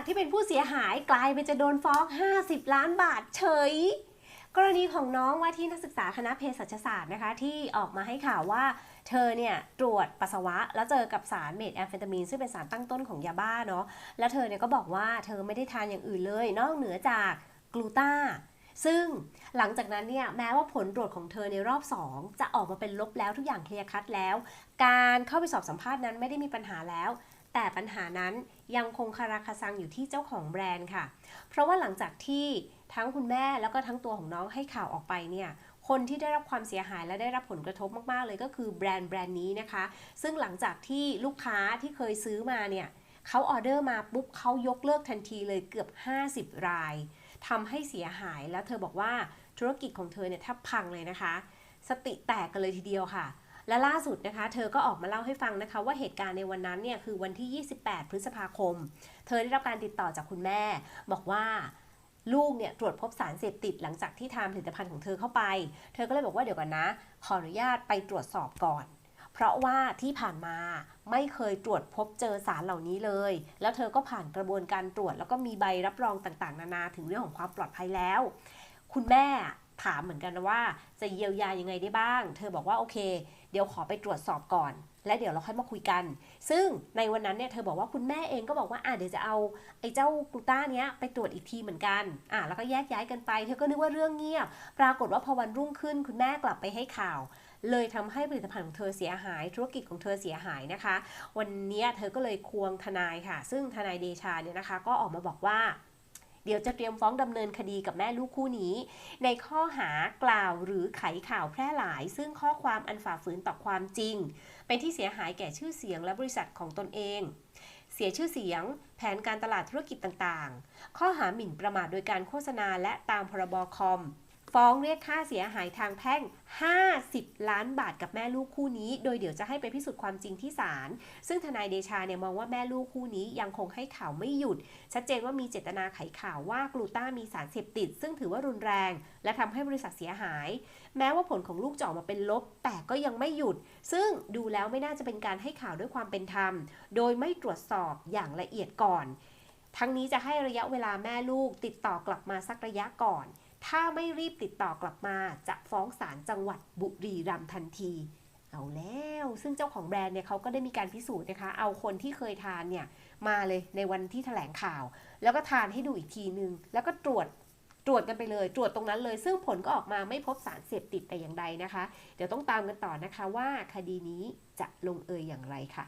จากที่เป็นผู้เสียหายกลายเป็นจะโดนฟ้อง 50 ล้านบาทเฉย กรณีของน้องว่าที่นักศึกษาคณะเภสัชศาสตร์นะคะ ที่ออกมาให้ข่าวว่าเธอเนี่ยตรวจปัสสาวะ แล้วเจอกับสารเมทแอมเฟตามีนซึ่งเป็นสารตั้งต้นของยาบ้าเนาะแล้วเธอเนี่ยก็บอกว่าเธอไม่ได้ทานอย่างอื่นเลย นอกเหนือจากกลูตาซึ่งหลังจากนั้นเนี่ยแม้ว่าผลตรวจของเธอในรอบ 2 จะออกมาเป็นลบแล้วทุกอย่างเคลียร์คัดแล้ว การเข้าไปสอบสัมภาษณ์นั้นไม่ได้มีปัญหาแล้ว แต่ปัญหานั้นยังคงคาราคาซังอยู่ที่เจ้าของแบรนด์ค่ะ เพราะว่าหลังจากที่ทั้งคุณแม่แล้วก็ทั้งตัวของน้องให้ข่าวออกไปเนี่ยคนที่ได้รับความเสียหายและได้รับผลกระทบมาก ๆ เลยก็คือแบรนด์แบรนด์นี้นะคะ ซึ่งหลังจากที่ลูกค้าที่เคยซื้อมาเนี่ยเขาออเดอร์มาปุ๊บเขายกเลิกทันทีเลยเกือบ 50 รายทำให้เสียหายแล้วเธอบอกว่าธุรกิจของเธอเนี่ยแทบพังเลยนะคะ สติแตกกันเลยทีเดียวค่ะ และล่าสุดนะคะ เธอก็ออกมาเล่าให้ฟังนะคะ ว่าเหตุการณ์ในวันนั้นเนี่ยคือวันที่ 28 พฤษภาคม เธอได้รับการติดต่อจากคุณแม่ บอกว่าลูกเนี่ยตรวจพบสารเสพติดหลังจากที่ทานผลิตภัณฑ์ของเธอเข้าไป เธอก็เลยบอกว่าเดี๋ยวก่อนนะ ขออนุญาตไปตรวจสอบก่อน เพราะว่าที่ผ่านมาไม่เคยตรวจพบเจอสารเหล่านี้เลย แล้วเธอก็ผ่านกระบวนการตรวจ แล้วก็มีใบรับรองต่างๆ นานาถึงเรื่องของความปลอดภัยแล้ว คุณแม่ ถามเหมือนกันนะว่าจะเยียวยายังไงได้บ้าง เธอบอกว่าโอเค เดี๋ยวขอไปตรวจสอบก่อน และเดี๋ยวเราค่อยมาคุยกัน ซึ่งในวันนั้นเนี่ยเธอบอกว่าคุณแม่เองก็บอกว่าอะเดี๋ยวจะเอาไอ้เจ้ากลูต้าเนี้ยไปตรวจอีกทีเหมือนกันอะแล้วก็แยกย้ายกันไป เธอก็นึกว่าเรื่องเงียบ ปรากฏว่าพอวันรุ่งขึ้น คุณแม่กลับไปให้ข่าวเลยทำให้ผลิตภัณฑ์ของเธอเสียหาย ธุรกิจของเธอเสียหายนะคะ วันเนี้ยเธอก็เลยควงทนายค่ะ ซึ่งทนายเดชาเนี่ยนะคะ ก็ออกมาบอกว่า เดี๋ยวจะเตรียมฟ้องดำเนินคดีกับแม่ลูกคู่นี้ ในข้อหากล่าวหรือไขข่าวแพร่หลาย ซึ่งข้อความอันฝ่าฝืนต่อความจริง เป็นที่เสียหายแก่ชื่อเสียงและบริษัทของตนเอง เสียชื่อเสียง แผนการตลาดธุรกิจต่างๆ ข้อหาหมิ่นประมาทโดยการโฆษณาและตามพรบคอม ฟ้องเรียกค่าเสียหายทางแพ่ง 50 ล้านบาทกับแม่ลูกคู่นี้ โดยเดี๋ยวจะให้ไปพิสูจน์ความจริงที่ศาล ซึ่งทนายเดชาเนี่ยมองว่าแม่ลูกคู่นี้ยังคงให้ข่าวไม่หยุด ชัดเจนว่ามีเจตนาไขข่าวว่ากลูต้ามีสารเสพติด ซึ่งถือว่ารุนแรง และทำให้บริษัทเสียหาย แม้ว่าผลของลูกจะออกมาเป็นลบ แต่ก็ยังไม่หยุด ซึ่งดูแล้วไม่น่าจะเป็นการให้ข่าวด้วยความเป็นธรรม โดยไม่ตรวจสอบอย่างละเอียดก่อน ทั้งนี้จะให้ระยะเวลาแม่ลูกติดต่อกลับมาสักระยะก่อน ถ้าไม่รีบติดต่อกลับมาจะฟ้องศาลจังหวัดบุรีรัมย์ทันที เอาแล้ว ซึ่งเจ้าของแบรนด์เนี่ยเขาก็ได้มีการพิสูจน์นะคะ เอาคนที่เคยทานเนี่ยมาเลยในวันที่แถลงข่าว แล้วก็ทานให้ดูอีกทีนึง แล้วก็ตรวจตรวจกันไปเลย ตรวจตรงนั้นเลย ซึ่งผลก็ออกมาไม่พบสารเสพติดแต่อย่างใดนะคะ เดี๋ยวต้องตามกันต่อนะคะว่าคดีนี้จะลงเอยอย่างไรค่ะ